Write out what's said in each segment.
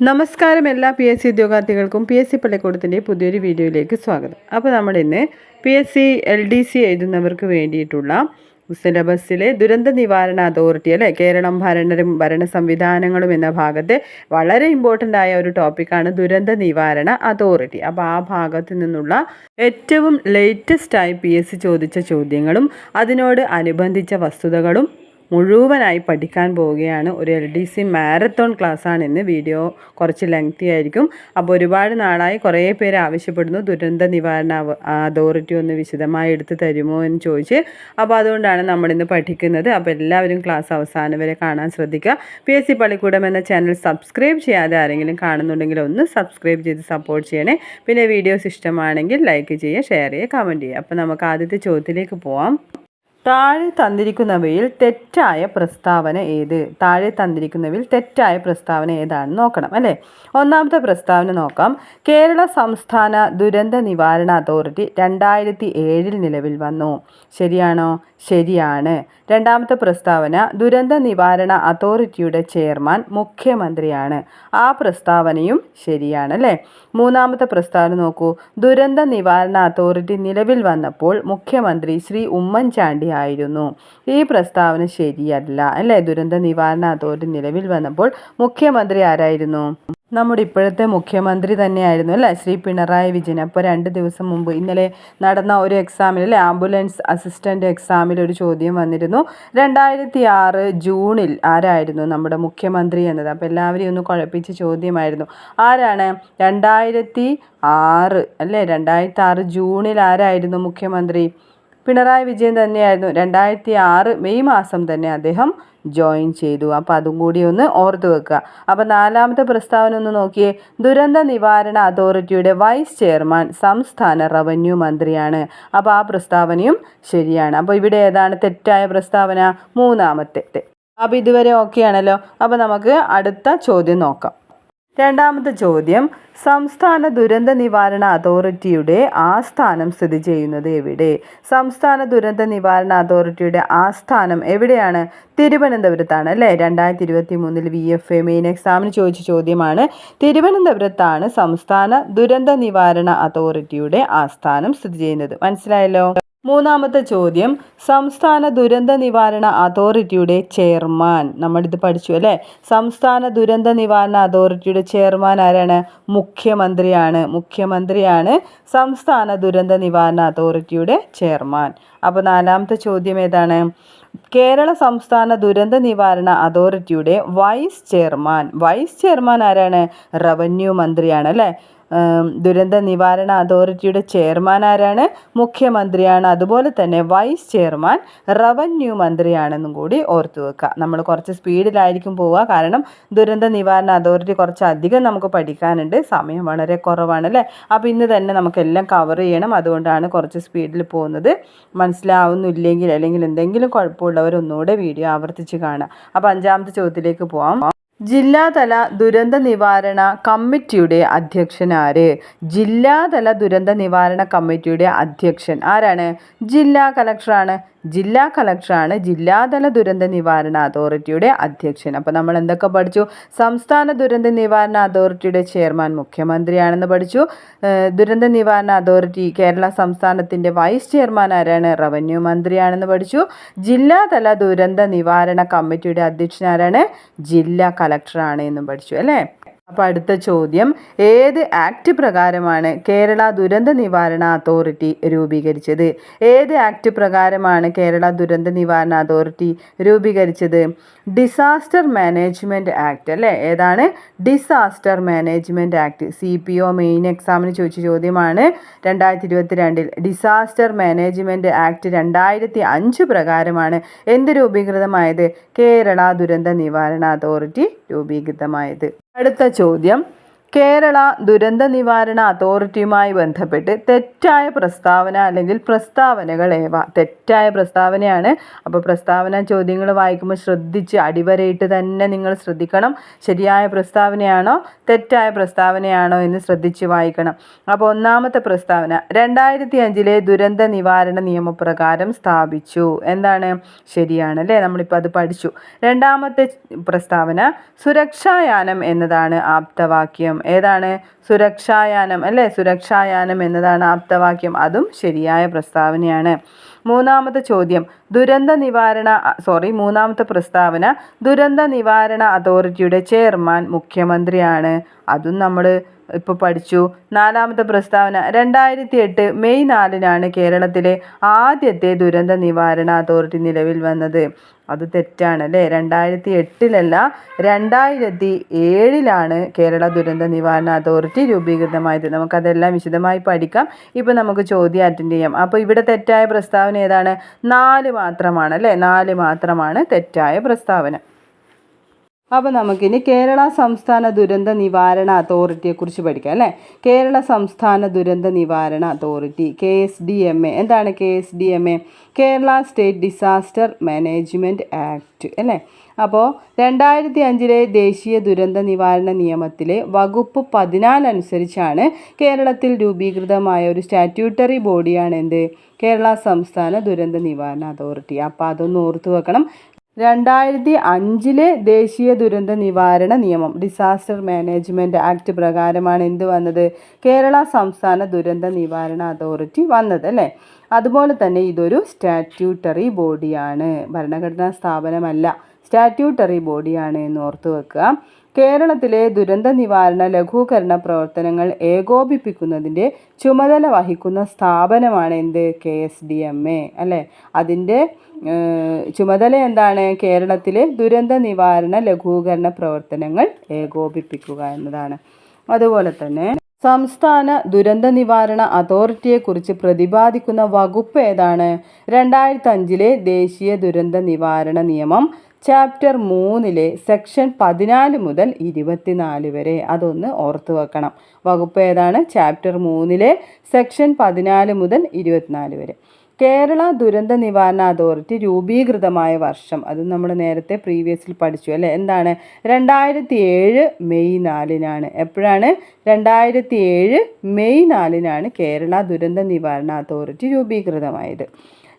നമസ്കാരം എല്ലാ P S C ഉദ്യോഗാർത്ഥികൾക്കും പി എസ് സി പള്ളിക്കൂടത്തിന്റെ പുതിയൊരു വീഡിയോയിലേക്ക് സ്വാഗതം. അപ്പോൾ നമ്മൾ ഇന്ന് P S C L D C എഴുതുന്നവർക്ക് വേണ്ടിയിട്ടുള്ള സിലബസിലെ ദുരന്ത നിവാരണ അതോറിറ്റി അല്ലേ? കേരളം ഭരണരും ഭരണ സംവിധാനങ്ങളും എന്ന ഭാഗത്തെ വളരെ ഇമ്പോർട്ടന്റ് ആയ ഒരു ടോപ്പിക്കാണ് ദുരന്ത നിവാരണ അതോറിറ്റി. അപ്പോൾ ആ ഭാഗത്തു നിന്നുള്ള ഏറ്റവും ലേറ്റസ്റ്റ് ആയി പി എസ് ചോദിച്ച ചോദ്യങ്ങളും അതിനോട് അനുബന്ധിച്ച വസ്തുതകളും മുഴുവനായി പഠിക്കാൻ പോവുകയാണ്. ഒരു എൽ ഡി സി മാരത്തോൺ ക്ലാസ്സാണ് ഇന്ന് വീഡിയോ കുറച്ച് ലെങ്തി ആയിരിക്കും. അപ്പോൾ ഒരുപാട് നാളായി കുറേ പേര് ആവശ്യപ്പെടുന്നു. ദുരന്ത നിവാരണ അതോറിറ്റി ഒന്ന് വിശദമായി എടുത്ത് തരുമോ എന്ന് ചോദിച്ച്. അപ്പോൾ അതുകൊണ്ടാണ് നമ്മളിന്ന് പഠിക്കുന്നത്. അപ്പോൾ എല്ലാവരും ക്ലാസ് അവസാനം വരെ കാണാൻ ശ്രദ്ധിക്കുക. പി എസ് സി പള്ളിക്കൂടം എന്ന ചാനൽ സബ്സ്ക്രൈബ് ചെയ്യാതെ ആരെങ്കിലും കാണുന്നുണ്ടെങ്കിൽ ഒന്ന് സബ്സ്ക്രൈബ് ചെയ്ത് സപ്പോർട്ട് ചെയ്യണേ. പിന്നെ വീഡിയോസ് ഇഷ്ടമാണെങ്കിൽ ലൈക്ക് ചെയ്യുക ഷെയർ ചെയ്യുക കമന്റ് ചെയ്യുക. അപ്പോൾ നമുക്ക് ആദ്യത്തെ ചോദ്യത്തിലേക്ക് പോവാം. താഴെ തന്നിരിക്കുന്നവയിൽ തെറ്റായ പ്രസ്താവന ഏത്? താഴെ തന്നിരിക്കുന്നവയിൽ തെറ്റായ പ്രസ്താവന ഏതാണെന്ന് നോക്കണം അല്ലേ? ഒന്നാമത്തെ പ്രസ്താവന നോക്കാം. കേരള സംസ്ഥാന ദുരന്ത നിവാരണ അതോറിറ്റി രണ്ടായിരത്തി ഏഴിൽ നിലവിൽ വന്നു. ശരിയാണോ? ശരിയാണ്. രണ്ടാമത്തെ പ്രസ്താവന ദുരന്ത നിവാരണ അതോറിറ്റിയുടെ ചെയർമാൻ മുഖ്യമന്ത്രിയാണ്. ആ പ്രസ്താവനയും ശരിയാണ് അല്ലേ? മൂന്നാമത്തെ പ്രസ്താവന നോക്കൂ. ദുരന്ത നിവാരണ അതോറിറ്റി നിലവിൽ വന്നപ്പോൾ മുഖ്യമന്ത്രി ശ്രീ ഉമ്മൻചാണ്ടി ആയിരുന്നു. ഈ പ്രസ്താവന ശരിയല്ല അല്ലേ? ദുരന്ത നിവാരണ അതോറിറ്റി നിലവിൽ വന്നപ്പോൾ മുഖ്യമന്ത്രി ആരായിരുന്നു? നമ്മുടെ ഇപ്പോഴത്തെ മുഖ്യമന്ത്രി തന്നെയായിരുന്നു അല്ലേ? ശ്രീ പിണറായി വിജയൻ. അപ്പോൾ രണ്ട് ദിവസം മുമ്പ് ഇന്നലെ നടന്ന ഒരു എക്സാമിൽ അല്ലേ? ആംബുലൻസ് അസിസ്റ്റന്റ് എക്സാമിൽ ഒരു ചോദ്യം വന്നിരുന്നു. രണ്ടായിരത്തി ആറ് ജൂണിൽ ആരായിരുന്നു നമ്മുടെ മുഖ്യമന്ത്രി എന്നത്? അപ്പോൾ എല്ലാവരെയും ഒന്ന് കുഴപ്പിച്ച ചോദ്യമായിരുന്നു. ആരാണ്? രണ്ടായിരത്തി ആറ് അല്ലേ? രണ്ടായിരത്തി ആറ് ജൂണിൽ ആരായിരുന്നു മുഖ്യമന്ത്രി? പിണറായി വിജയൻ തന്നെയായിരുന്നു. രണ്ടായിരത്തി ആറ് മെയ് മാസം തന്നെ അദ്ദേഹം ജോയിൻ ചെയ്തു. അപ്പോൾ അതും കൂടി ഒന്ന് ഓർത്തു വെക്കുക. അപ്പോൾ നാലാമത്തെ പ്രസ്താവന ഒന്ന് നോക്കിയേ. ദുരന്ത നിവാരണ അതോറിറ്റിയുടെ വൈസ് ചെയർമാൻ സംസ്ഥാന റവന്യൂ മന്ത്രിയാണ്. അപ്പോൾ ആ പ്രസ്താവനയും ശരിയാണ്. അപ്പോൾ ഇവിടെ ഏതാണ് തെറ്റായ പ്രസ്താവന? മൂന്നാമത്തെ അപ്പോൾ ഇതുവരെ ഓക്കെ ആണല്ലോ അപ്പോൾ നമുക്ക് അടുത്ത ചോദ്യം നോക്കാം. രണ്ടാമത്തെ ചോദ്യം സംസ്ഥാന ദുരന്ത നിവാരണ അതോറിറ്റിയുടെ ആസ്ഥാനം സ്ഥിതി ചെയ്യുന്നത് എവിടെ? സംസ്ഥാന ദുരന്ത നിവാരണ അതോറിറ്റിയുടെ ആസ്ഥാനം എവിടെയാണ്? തിരുവനന്തപുരത്താണ് അല്ലേ? രണ്ടായിരത്തി ഇരുപത്തി മൂന്നിൽ വി എഫ് എ മെയിൻ എക്സാമിന് ചോദിച്ച ചോദ്യമാണ്. തിരുവനന്തപുരത്താണ് സംസ്ഥാന ദുരന്ത നിവാരണ അതോറിറ്റിയുടെ ആസ്ഥാനം സ്ഥിതി ചെയ്യുന്നത്. മനസ്സിലായല്ലോ? മൂന്നാമത്തെ ചോദ്യം സംസ്ഥാന ദുരന്ത നിവാരണ അതോറിറ്റിയുടെ ചെയർമാൻ. നമ്മളിത് പഠിച്ചു അല്ലേ? സംസ്ഥാന ദുരന്ത നിവാരണ അതോറിറ്റിയുടെ ചെയർമാൻ ആരാണ്? മുഖ്യമന്ത്രിയാണ്. മുഖ്യമന്ത്രിയാണ് സംസ്ഥാന ദുരന്ത നിവാരണ അതോറിറ്റിയുടെ ചെയർമാൻ. അപ്പോൾ നാലാമത്തെ ചോദ്യം ഏതാണ്? കേരള സംസ്ഥാന ദുരന്ത നിവാരണ അതോറിറ്റിയുടെ വൈസ് ചെയർമാൻ. വൈസ് ചെയർമാൻ ആരാണ്? റവന്യൂ മന്ത്രിയാണ് അല്ലേ? ദുരന്ത നിവാരണ അതോറിറ്റിയുടെ ചെയർമാൻ ആരാണ്? മുഖ്യമന്ത്രിയാണ്. അതുപോലെ തന്നെ വൈസ് ചെയർമാൻ റവന്യൂ മന്ത്രിയാണെന്നും കൂടി ഓർത്തു വെക്കുക. നമ്മൾ കുറച്ച് സ്പീഡിലായിരിക്കും പോവുക. കാരണം ദുരന്ത നിവാരണ അതോറിറ്റി കുറച്ച് അധികം നമുക്ക് പഠിക്കാനുണ്ട്. സമയം വളരെ കുറവാണ് അല്ലേ? അപ്പോൾ ഇന്ന് തന്നെ നമുക്കെല്ലാം കവർ ചെയ്യണം. അതുകൊണ്ടാണ് കുറച്ച് സ്പീഡിൽ പോകുന്നത്. മനസ്സിലാവുന്നില്ലെങ്കിൽ അല്ലെങ്കിൽ എന്തെങ്കിലും കുഴപ്പമുള്ളവർ ഒന്നുകൂടെ വീഡിയോ ആവർത്തിച്ച് കാണുക. അപ്പോൾ അഞ്ചാമത്തെ ചോദ്യത്തിലേക്ക് പോവാം. ജില്ലാതല ദുരന്ത നിവാരണ കമ്മിറ്റിയുടെ അധ്യക്ഷൻ ആര്? ജില്ലാതല ദുരന്ത നിവാരണ കമ്മിറ്റിയുടെ അധ്യക്ഷൻ ആരാണ്? ജില്ലാ കളക്ടറാണ് ജില്ലാ കളക്ടറാണ് ജില്ലാതല ദുരന്ത നിവാരണ അതോറിറ്റിയുടെ അധ്യക്ഷൻ. അപ്പോൾ നമ്മൾ എന്തൊക്കെ പഠിച്ചു? സംസ്ഥാന ദുരന്ത നിവാരണ അതോറിറ്റിയുടെ ചെയർമാൻ മുഖ്യമന്ത്രിയാണെന്ന് പഠിച്ചു. ദുരന്ത നിവാരണ അതോറിറ്റി കേരള സംസ്ഥാനത്തിന്റെ വൈസ് ചെയർമാൻ ആരാണ്? റവന്യൂ മന്ത്രിയാണെന്ന് പഠിച്ചു. ജില്ലാതല ദുരന്ത നിവാരണ കമ്മിറ്റിയുടെ അധ്യക്ഷൻ ആരാണ്? ജില്ലാ കളക്ടറാണ് എന്നും പഠിച്ചു അല്ലേ? അപ്പോൾ അടുത്ത ചോദ്യം. ഏത് ആക്ട് പ്രകാരമാണ് കേരള ദുരന്ത നിവാരണ അതോറിറ്റി രൂപീകരിച്ചത്? ഏത് ആക്ട് പ്രകാരമാണ് കേരള ദുരന്ത നിവാരണ അതോറിറ്റി രൂപീകരിച്ചത്? ഡിസാസ്റ്റർ മാനേജ്മെന്റ് ആക്ട് അല്ലേ? ഏതാണ്? Disaster management act C P O main എക്സാമിന് ചോദിച്ച ചോദ്യമാണ് രണ്ടായിരത്തി ഇരുപത്തി രണ്ടിൽ ഡിസാസ്റ്റർ മാനേജ്മെന്റ് ആക്ട് രണ്ടായിരത്തി അഞ്ച് പ്രകാരമാണ് എന്ത് രൂപീകൃതമായത്? കേരള ദുരന്ത നിവാരണ അതോറിറ്റി രൂപീകൃതമായത്. അടുത്ത ചോദ്യം. കേരള ദുരന്ത നിവാരണ അതോറിറ്റിയുമായി ബന്ധപ്പെട്ട് തെറ്റായ പ്രസ്താവന അല്ലെങ്കിൽ പ്രസ്താവനകൾ ഏവ? തെറ്റായ പ്രസ്താവനയാണ്. അപ്പോൾ പ്രസ്താവന ചോദ്യങ്ങൾ വായിക്കുമ്പോൾ ശ്രദ്ധിച്ച് അടിവരയിട്ട് തന്നെ നിങ്ങൾ ശ്രദ്ധിക്കണം. ശരിയായ പ്രസ്താവനയാണോ തെറ്റായ പ്രസ്താവനയാണോ എന്ന് ശ്രദ്ധിച്ച് വായിക്കണം. അപ്പോൾ ഒന്നാമത്തെ പ്രസ്താവന രണ്ടായിരത്തി അഞ്ചിലെ ദുരന്ത നിവാരണ നിയമപ്രകാരം സ്ഥാപിച്ചു. എന്താണ്? ശരിയാണ് അല്ലേ? നമ്മളിപ്പോൾ അത് പഠിച്ചു. രണ്ടാമത്തെ പ്രസ്താവന സുരക്ഷായാനം എന്നതാണ് ആപ്തവാക്യം ഏതാണ്? സുരക്ഷായാനം അല്ലേ? സുരക്ഷായാനം എന്നതാണ് ആപ്തവാക്യം. അതും ശരിയായ പ്രസ്താവനയാണ്. മൂന്നാമത്തെ ചോദ്യം. ദുരന്ത നിവാരണ സോറി മൂന്നാമത്തെ പ്രസ്താവന. ദുരന്ത നിവാരണ അതോറിറ്റിയുടെ ചെയർമാൻ മുഖ്യമന്ത്രിയാണ്. അതും നമ്മൾ ഇപ്പോൾ പഠിച്ചു. നാലാമത്തെ പ്രസ്താവന രണ്ടായിരത്തി എട്ട് മെയ് നാലിനാണ് കേരളത്തിലെ ആദ്യത്തെ ദുരന്ത നിവാരണ അതോറിറ്റി നിലവിൽ വന്നത്. അത് തെറ്റാണ് അല്ലേ? രണ്ടായിരത്തി എട്ടിലല്ല രണ്ടായിരത്തി ഏഴിലാണ് കേരള ദുരന്ത നിവാരണ അതോറിറ്റി രൂപീകൃതമായത്. നമുക്കതെല്ലാം വിശദമായി പഠിക്കാം. ഇപ്പോൾ നമുക്ക് ചോദ്യം അറ്റൻഡ് ചെയ്യാം. അപ്പോൾ ഇവിടെ തെറ്റായ പ്രസ്താവന ഏതാണ്? നാല് മാത്രമാണ് അല്ലേ? നാല് മാത്രമാണ് തെറ്റായ പ്രസ്താവന. അപ്പോൾ നമുക്കിനി കേരള സംസ്ഥാന ദുരന്ത നിവാരണ അതോറിറ്റിയെക്കുറിച്ച് പഠിക്കാം അല്ലേ? കേരള സംസ്ഥാന ദുരന്ത നിവാരണ authority K S D M A. എന്താണ് K S D M A? Kerala state disaster management act അല്ലേ? അപ്പോൾ രണ്ടായിരത്തി അഞ്ചിലെ ദേശീയ ദുരന്ത നിവാരണ നിയമത്തിലെ വകുപ്പ് പതിനാല് അനുസരിച്ചാണ് കേരളത്തിൽ രൂപീകൃതമായ ഒരു സ്റ്റാറ്റ്യൂട്ടറി ബോഡിയാണ് എന്ത്? കേരള സംസ്ഥാന ദുരന്ത നിവാരണ അതോറിറ്റി. അപ്പോൾ അതൊന്ന് ഓർത്തു വെക്കണം. രണ്ടായിരത്തി അഞ്ചിലെ ദേശീയ ദുരന്ത നിവാരണ നിയമം ഡിസാസ്റ്റർ മാനേജ്മെന്റ് ആക്ട് പ്രകാരമാണ് എന്ത് വന്നത്? കേരള സംസ്ഥാന ദുരന്ത നിവാരണ അതോറിറ്റി വന്നത് അല്ലേ? അതുപോലെ തന്നെ ഇതൊരു സ്റ്റാറ്റ്യൂട്ടറി ബോഡിയാണ്. ഭരണഘടനാ സ്ഥാപനമല്ല. സ്റ്റാറ്റ്യൂട്ടറി ബോഡിയാണ് എന്ന് ഓർത്തു വെക്കുക. കേരളത്തിലെ ദുരന്ത നിവാരണ ലഘൂകരണ പ്രവർത്തനങ്ങൾ ഏകോപിപ്പിക്കുന്നതിന്റെ ചുമതല വഹിക്കുന്ന സ്ഥാപനമാണ് എന്ത്? K S D M A അല്ലേ? അതിന്റെ ചുമതല എന്താണ്? കേരളത്തിലെ ദുരന്ത നിവാരണ ലഘൂകരണ പ്രവർത്തനങ്ങൾ ഏകോപിപ്പിക്കുക എന്നതാണ്. അതുപോലെ തന്നെ സംസ്ഥാന ദുരന്ത നിവാരണ അതോറിറ്റിയെക്കുറിച്ച് പ്രതിപാദിക്കുന്ന വകുപ്പ് ഏതാണ്? രണ്ടായിരത്തി അഞ്ചിലെ ദേശീയ ദുരന്ത നിവാരണ നിയമം ചാപ്റ്റർ മൂന്നിലെ സെക്ഷൻ പതിനാല് മുതൽ ഇരുപത്തിനാല് വരെ അതൊന്ന് ഓർത്തു വെക്കണം. വകുപ്പ് ഏതാണ്? ചാപ്റ്റർ മൂന്നിലെ സെക്ഷൻ പതിനാല് മുതൽ ഇരുപത്തിനാല് വരെ. കേരള ദുരന്ത നിവാരണ അതോറിറ്റി രൂപീകൃതമായ വർഷം. അത് നമ്മൾ നേരത്തെ പ്രീവിയസിൽ പഠിച്ചു അല്ലേ? എന്താണ്? രണ്ടായിരത്തി ഏഴ് മെയ് നാലിനാണ്. എപ്പോഴാണ്? രണ്ടായിരത്തി ഏഴ് മെയ് നാലിനാണ് കേരള ദുരന്ത നിവാരണ അതോറിറ്റി രൂപീകൃതമായത്.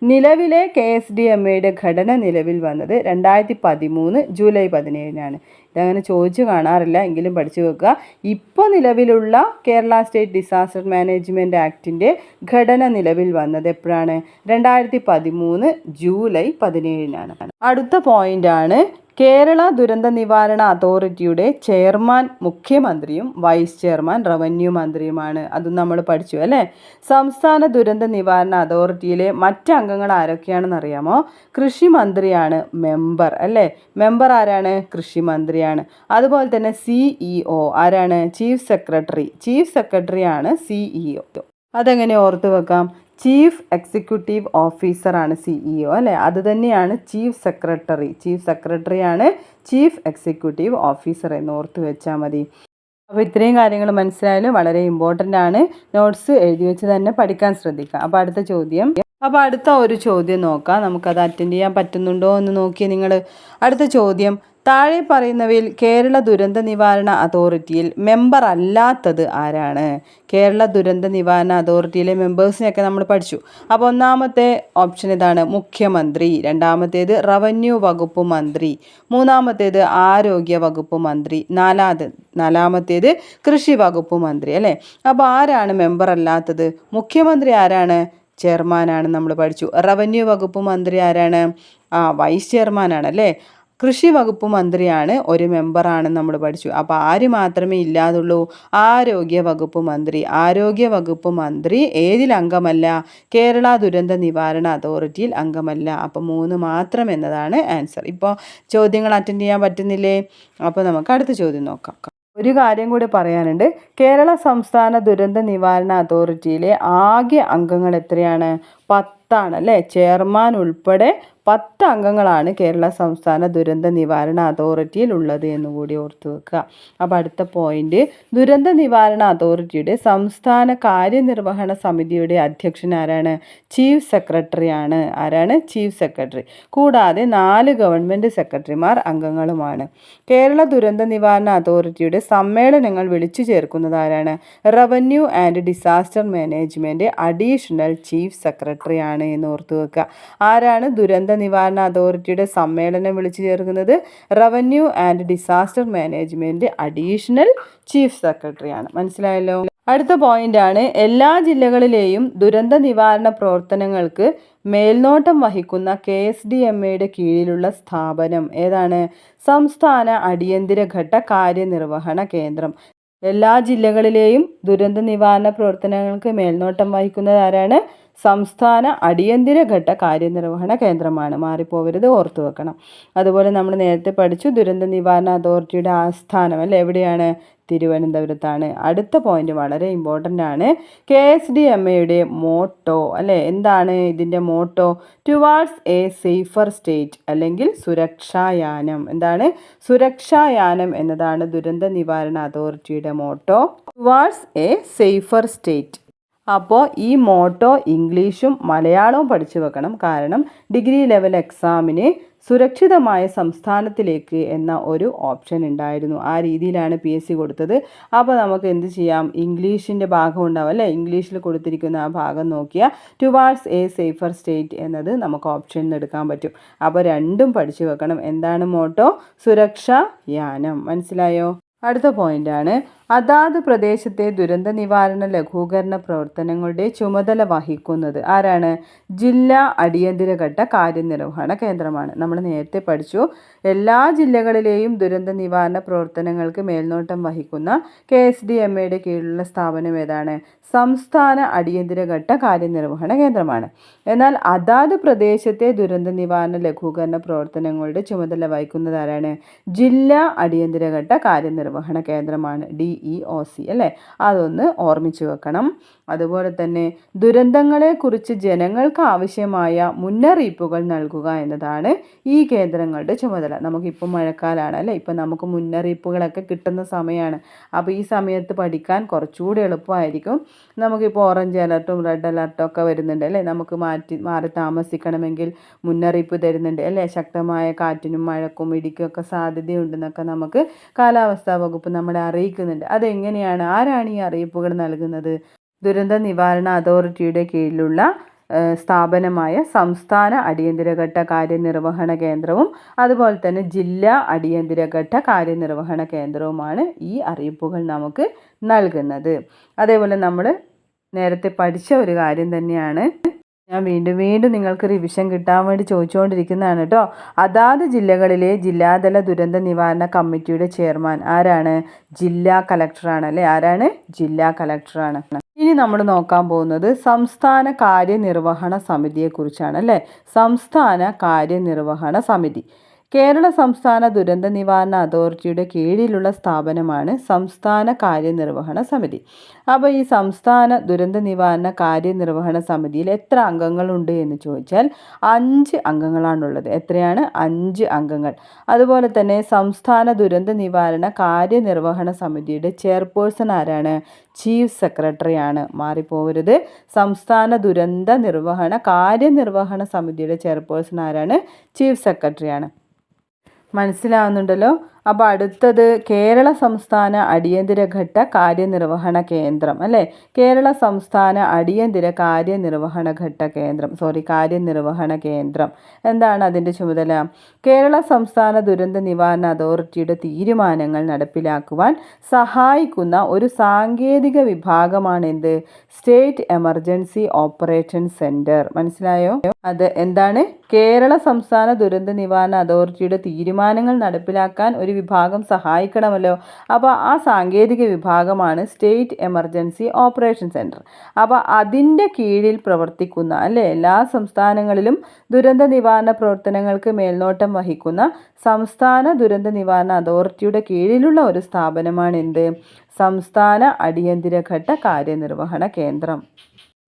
നിലവിലെ കെ എസ് ഡി എം എയുടെ ഘടന നിലവിൽ വന്നത് രണ്ടായിരത്തി പതിമൂന്ന് ജൂലൈ പതിനേഴിനാണ്. ഇതങ്ങനെ ചോദിച്ചു കാണാറില്ല എങ്കിലും പഠിച്ചു വെക്കുക. ഇപ്പോൾ നിലവിലുള്ള കേരള സ്റ്റേറ്റ് ഡിസാസ്റ്റർ മാനേജ്മെന്റ് ആക്ടിന്റെ ഘടന നിലവിൽ വന്നത് എപ്പോഴാണ്? രണ്ടായിരത്തി പതിമൂന്ന് ജൂലൈ പതിനേഴിനാണ്. അടുത്ത പോയിന്റാണ് കേരള ദുരന്ത നിവാരണ അതോറിറ്റിയുടെ ചെയർമാൻ മുഖ്യമന്ത്രിയും വൈസ് ചെയർമാൻ റവന്യൂ മന്ത്രിയുമാണ്. അതും നമ്മൾ പഠിച്ചു അല്ലേ? സംസ്ഥാന ദുരന്ത നിവാരണ അതോറിറ്റിയിലെ മറ്റ് അംഗങ്ങൾ ആരൊക്കെയാണെന്ന് അറിയാമോ? കൃഷി മന്ത്രിയാണ് മെമ്പർ അല്ലേ? മെമ്പർ ആരാണ്? കൃഷി മന്ത്രിയാണ്. അതുപോലെ തന്നെ സിഇഒ ആരാണ്? Chief secretary. ചീഫ് സെക്രട്ടറിയാണ് സിഇഒ അതെങ്ങനെ ഓർത്ത് വെക്കാം? ചീഫ് എക്സിക്യൂട്ടീവ് ഓഫീസറാണ് സിഇഒ അല്ലേ? അത് തന്നെയാണ് ചീഫ് സെക്രട്ടറി. ചീഫ് സെക്രട്ടറിയാണ് ചീഫ് എക്സിക്യൂട്ടീവ് ഓഫീസർ എന്ന് ഓർത്ത് വെച്ചാൽ മതി. അപ്പോൾ ഇത്രയും കാര്യങ്ങൾ മനസ്സിലായാലും വളരെ ഇമ്പോർട്ടന്റ് ആണ്. നോട്ട്സ് എഴുതി വെച്ച് തന്നെ പഠിക്കാൻ ശ്രദ്ധിക്കുക. അപ്പോൾ അടുത്ത ചോദ്യം. അപ്പോൾ അടുത്ത ഒരു ചോദ്യം നോക്കാം. നമുക്കത് അറ്റൻഡ് ചെയ്യാൻ പറ്റുന്നുണ്ടോ എന്ന് നോക്കി നിങ്ങൾ. അടുത്ത ചോദ്യം. താഴെ പറയുന്നവയിൽ കേരള ദുരന്ത നിവാരണ അതോറിറ്റിയിൽ മെമ്പർ അല്ലാത്തത് ആരാണ്? കേരള ദുരന്ത നിവാരണ അതോറിറ്റിയിലെ മെമ്പേഴ്സിനെയൊക്കെ നമ്മൾ പഠിച്ചു. അപ്പോൾ ഒന്നാമത്തെ ഓപ്ഷൻ ഇതാണ് മുഖ്യമന്ത്രി രണ്ടാമത്തേത് റവന്യൂ വകുപ്പ് മന്ത്രി മൂന്നാമത്തേത് ആരോഗ്യ വകുപ്പ് മന്ത്രി നാലാമത് നാലാമത്തേത് കൃഷി വകുപ്പ് മന്ത്രി അല്ലേ? അപ്പോൾ ആരാണ് മെമ്പർ അല്ലാത്തത്? മുഖ്യമന്ത്രി ആരാണ്? ചെയർമാനാണ് നമ്മൾ പഠിച്ചു. റവന്യൂ വകുപ്പ് മന്ത്രി ആരാണ്? ആ വൈസ് ചെയർമാനാണ് അല്ലേ? കൃഷി വകുപ്പ് മന്ത്രിയാണ്. ഒരു മെമ്പറാണെന്ന് നമ്മൾ പഠിച്ചു. അപ്പോൾ ആര് മാത്രമേ ഇല്ലാതുള്ളൂ? ആരോഗ്യ വകുപ്പ് മന്ത്രി. ആരോഗ്യ വകുപ്പ് മന്ത്രി ഏതിൽ അംഗമല്ല? കേരള ദുരന്ത നിവാരണ അതോറിറ്റിയിൽ അംഗമല്ല. അപ്പോൾ മൂന്ന് മാത്രം എന്നതാണ് ആൻസർ ഇപ്പോൾ ചോദ്യങ്ങൾ അറ്റൻഡ് ചെയ്യാൻ പറ്റുന്നില്ലേ? അപ്പോൾ നമുക്ക് അടുത്ത ചോദ്യം നോക്കാം. ഒരു കാര്യം കൂടി പറയാനുണ്ട്. കേരള സംസ്ഥാന ദുരന്ത നിവാരണ അതോറിറ്റിയിലെ ആകെ അംഗങ്ങൾ എത്രയാണ്? പത്താണ് അല്ലേ ചെയർമാൻ ഉൾപ്പെടെ പത്ത് അംഗങ്ങളാണ് കേരള സംസ്ഥാന ദുരന്ത നിവാരണ അതോറിറ്റിയിൽ ഉള്ളത് എന്ന് കൂടി ഓർത്തു വെക്കുക. അപ്പോൾ അടുത്ത പോയിന്റ് ദുരന്ത നിവാരണ അതോറിറ്റിയുടെ സംസ്ഥാന കാര്യനിർവഹണ സമിതിയുടെ അധ്യക്ഷൻ ആരാണ്? ചീഫ് സെക്രട്ടറി ആണ്. ആരാണ്? Chief secretary. കൂടാതെ നാല് ഗവൺമെന്റ് സെക്രട്ടറിമാർ അംഗങ്ങളുമാണ്. കേരള ദുരന്ത നിവാരണ അതോറിറ്റിയുടെ സമ്മേളനങ്ങൾ വിളിച്ചു ചേർക്കുന്നത് ആരാണ്? Revenue and disaster management additional chief secretary ആണ് എന്ന് ഓർത്തു വെക്കുക. ആരാണ് ദുരന്ത നിവാരണ അതോറിറ്റിയുടെ സമ്മേളനം വിളിച്ചു ചേർക്കുന്നത് revenue and disaster management additional chief സെക്രട്ടറിയാണ്. മനസ്സിലായല്ലോ? അടുത്ത പോയിന്റ് ആണ്. എല്ലാ ജില്ലകളിലെയും ദുരന്ത നിവാരണ പ്രവർത്തനങ്ങൾക്ക് മേൽനോട്ടം വഹിക്കുന്ന കെ എസ് ഡി എം എയുടെ കീഴിലുള്ള സ്ഥാപനം ഏതാണ്? സംസ്ഥാന അടിയന്തര ഘട്ട കാര്യനിർവഹണ കേന്ദ്രം. എല്ലാ ജില്ലകളിലെയും ദുരന്ത നിവാരണ പ്രവർത്തനങ്ങൾക്ക് മേൽനോട്ടം വഹിക്കുന്നത് ആരാണ്? സംസ്ഥാന അടിയന്തര ഘട്ട കാര്യനിർവഹണ കേന്ദ്രമാണ്. മാറിപ്പോവരുത് ഓർത്തു വെക്കണം. അതുപോലെ നമ്മൾ നേരത്തെ പഠിച്ചു ദുരന്ത നിവാരണ അതോറിറ്റിയുടെ ആസ്ഥാനം അല്ലേ? എവിടെയാണ്? തിരുവനന്തപുരത്താണ്. അടുത്ത പോയിന്റ് വളരെ ഇമ്പോർട്ടന്റ് ആണ്. കെ എസ് ഡി എം എയുടെ മോട്ടോ അല്ലേ? എന്താണ് ഇതിന്റെ motto? Towards a safer state അല്ലെങ്കിൽ സുരക്ഷായാനം എന്താണ്? സുരക്ഷായാനം എന്നതാണ് ദുരന്ത നിവാരണ അതോറിറ്റിയുടെ motto. Towards a safer state അപ്പോൾ ഈ മോട്ടോ ഇംഗ്ലീഷും മലയാളവും പഠിച്ചു വെക്കണം. കാരണം ഡിഗ്രി ലെവൽ എക്സാമിന് സുരക്ഷിതമായ സംസ്ഥാനത്തിലേക്ക് എന്ന ഒരു ഓപ്ഷൻ ഉണ്ടായിരുന്നു. ആ രീതിയിലാണ് പി എസ് സി കൊടുത്തത്. അപ്പോൾ നമുക്ക് എന്ത് ചെയ്യാം? ഇംഗ്ലീഷിന്റെ ഭാഗം ഉണ്ടാവും അല്ലേ? ഇംഗ്ലീഷിൽ കൊടുത്തിരിക്കുന്ന ആ ഭാഗം നോക്കിയാൽ ടുവാർഡ്സ് എ സേഫർ സ്റ്റേറ്റ് എന്നത് നമുക്ക് ഓപ്ഷനിൽ എടുക്കാൻ പറ്റും. അപ്പോൾ രണ്ടും പഠിച്ചു വെക്കണം. എന്താണ് മോട്ടോ? സുരക്ഷാ യാനം. മനസ്സിലായോ? അടുത്ത പോയിന്റാണ് അതാത് പ്രദേശത്തെ ദുരന്ത നിവാരണ ലഘൂകരണ പ്രവർത്തനങ്ങളുടെ ചുമതല വഹിക്കുന്നത് ആരാണ്? ജില്ലാ അടിയന്തര ഘട്ട കാര്യനിർവഹണ കേന്ദ്രമാണ്. നമ്മൾ നേരത്തെ പഠിച്ചു. എല്ലാ ജില്ലകളിലെയും ദുരന്ത നിവാരണ പ്രവർത്തനങ്ങൾക്ക് മേൽനോട്ടം വഹിക്കുന്ന കെ എസ് ഡി എം എയുടെ കീഴിലുള്ള സ്ഥാപനം ഏതാണ്? സംസ്ഥാന അടിയന്തര ഘട്ട കാര്യനിർവഹണ കേന്ദ്രമാണ്. എന്നാൽ അതാത് പ്രദേശത്തെ ദുരന്ത നിവാരണ ലഘൂകരണ പ്രവർത്തനങ്ങളുടെ ചുമതല വഹിക്കുന്നത് ആരാണ്? ജില്ലാ അടിയന്തര ഘട്ട കാര്യനിർവഹണ കേന്ദ്രമാണ്. ഡി ഇ ഒ സി അല്ലേ? അതൊന്ന് ഓർമ്മിച്ച് വെക്കണം. അതുപോലെ തന്നെ ദുരന്തങ്ങളെക്കുറിച്ച് ജനങ്ങൾക്ക് ആവശ്യമായ മുന്നറിയിപ്പുകൾ നൽകുക എന്നതാണ് ഈ കേന്ദ്രങ്ങളുടെ ചുമതല. നമുക്കിപ്പോൾ മഴക്കാലമാണ് അല്ലേ? ഇപ്പം നമുക്ക് മുന്നറിയിപ്പുകളൊക്കെ കിട്ടുന്ന സമയമാണ്. അപ്പോൾ ഈ സമയത്ത് പഠിക്കാൻ കുറച്ചുകൂടി എളുപ്പമായിരിക്കും. നമുക്കിപ്പോൾ ഓറഞ്ച് അലർട്ടും റെഡ് അലർട്ടും ഒക്കെ വരുന്നുണ്ട് അല്ലേ? നമുക്ക് മാറ്റി മാറി താമസിക്കണമെങ്കിൽ മുന്നറിയിപ്പ് തരുന്നുണ്ട് അല്ലേ? ശക്തമായ കാറ്റിനും മഴക്കും ഇടിക്കും ഒക്കെ സാധ്യതയുണ്ടെന്നൊക്കെ നമുക്ക് കാലാവസ്ഥാ വകുപ്പ് നമ്മളെ അറിയിക്കുന്നുണ്ട്. അതെങ്ങനെയാണ്? ആരാണ് ഈ അറിയിപ്പുകൾ നൽകുന്നത്? ദുരന്ത നിവാരണ അതോറിറ്റിയുടെ കീഴിലുള്ള സ്ഥാപനമായ സംസ്ഥാന അടിയന്തരഘട്ട കാര്യനിർവഹണ കേന്ദ്രവും അതുപോലെ തന്നെ ജില്ലാ അടിയന്തരഘട്ട കാര്യനിർവഹണ കേന്ദ്രവുമാണ് ഈ അറിയിപ്പുകൾ നമുക്ക് നൽകുന്നത്. അതേപോലെ നമ്മൾ നേരത്തെ പഠിച്ച ഒരു കാര്യം തന്നെയാണ്. ഞാൻ വീണ്ടും വീണ്ടും നിങ്ങൾക്ക് റിവിഷൻ കിട്ടാൻ വേണ്ടി ചോദിച്ചുകൊണ്ടിരിക്കുന്നതാണ് കേട്ടോ. അതാത് ജില്ലകളിലെ ജില്ലാതല ദുരന്ത നിവാരണ കമ്മിറ്റിയുടെ ചെയർമാൻ ആരാണ്? ജില്ലാ കളക്ടറാണ് അല്ലേ? ആരാണ്? ജില്ലാ കളക്ടറാണ്. ഇനി നമ്മൾ നോക്കാൻ പോകുന്നത് സംസ്ഥാന കാര്യനിർവഹണ സമിതിയെക്കുറിച്ചാണ് അല്ലേ? സംസ്ഥാന കാര്യനിർവഹണ സമിതി. കേരള സംസ്ഥാന ദുരന്ത നിവാരണ അതോറിറ്റിയുടെ കീഴിലുള്ള സ്ഥാപനമാണ് സംസ്ഥാന കാര്യനിർവഹണ സമിതി. അപ്പോൾ ഈ സംസ്ഥാന ദുരന്ത നിവാരണ കാര്യനിർവഹണ സമിതിയിൽ എത്ര അംഗങ്ങളുണ്ട് എന്ന് ചോദിച്ചാൽ അഞ്ച് അംഗങ്ങളാണുള്ളത്. എത്രയാണ്? അഞ്ച് അംഗങ്ങൾ. അതുപോലെ തന്നെ സംസ്ഥാന ദുരന്ത നിവാരണ കാര്യനിർവഹണ സമിതിയുടെ ചെയർപേഴ്സൺ ആരാണ്? ചീഫ് സെക്രട്ടറിയാണ് മാറിപ്പോവരുത്. സംസ്ഥാന ദുരന്ത നിർവഹണ കാര്യനിർവഹണ സമിതിയുടെ ചെയർപേഴ്സൺ ആരാണ്? ചീഫ് സെക്രട്ടറിയാണ് മനസ്സിലാവുന്നുണ്ടല്ലോ? അപ്പോൾ അടുത്തത് കേരള സംസ്ഥാന അടിയന്തര ഘട്ട കാര്യനിർവഹണ കേന്ദ്രം അല്ലേ? കേരള സംസ്ഥാന അടിയന്തര കാര്യനിർവഹണ ഘട്ട കേന്ദ്രം സോറി കാര്യനിർവഹണ കേന്ദ്രം. എന്താണ് അതിന്റെ ചുമതല? കേരള സംസ്ഥാന ദുരന്ത നിവാരണ അതോറിറ്റിയുടെ തീരുമാനങ്ങൾ നടപ്പിലാക്കുവാൻ സഹായിക്കുന്ന ഒരു സാങ്കേതിക വിഭാഗമാണ് എന്ത് സ്റ്റേറ്റ് എമർജൻസി ഓപ്പറേഷൻ സെന്റർ മനസ്സിലായോ? അത് എന്താണ്? കേരള സംസ്ഥാന ദുരന്ത നിവാരണ അതോറിറ്റിയുടെ തീരുമാനങ്ങൾ നടപ്പിലാക്കാൻ ഒരു വിഭാഗം സഹായിക്കണമല്ലോ. അപ്പോൾ ആ സാങ്കേതിക വിഭാഗമാണ് സ്റ്റേറ്റ് എമർജൻസി ഓപ്പറേഷൻ സെന്റർ അപ്പോൾ അതിന്റെ കീഴിൽ പ്രവർത്തിക്കുന്ന അല്ലേ? എല്ലാ സംസ്ഥാനങ്ങളിലും ദുരന്ത നിവാരണ പ്രവർത്തനങ്ങൾക്ക് മേൽനോട്ടം വഹിക്കുന്ന സംസ്ഥാന ദുരന്ത നിവാരണ അതോറിറ്റിയുടെ കീഴിലുള്ള ഒരു സ്ഥാപനമാണ് എന്ത്? സംസ്ഥാന അടിയന്തര ഘട്ട കാര്യനിർവഹണ കേന്ദ്രം.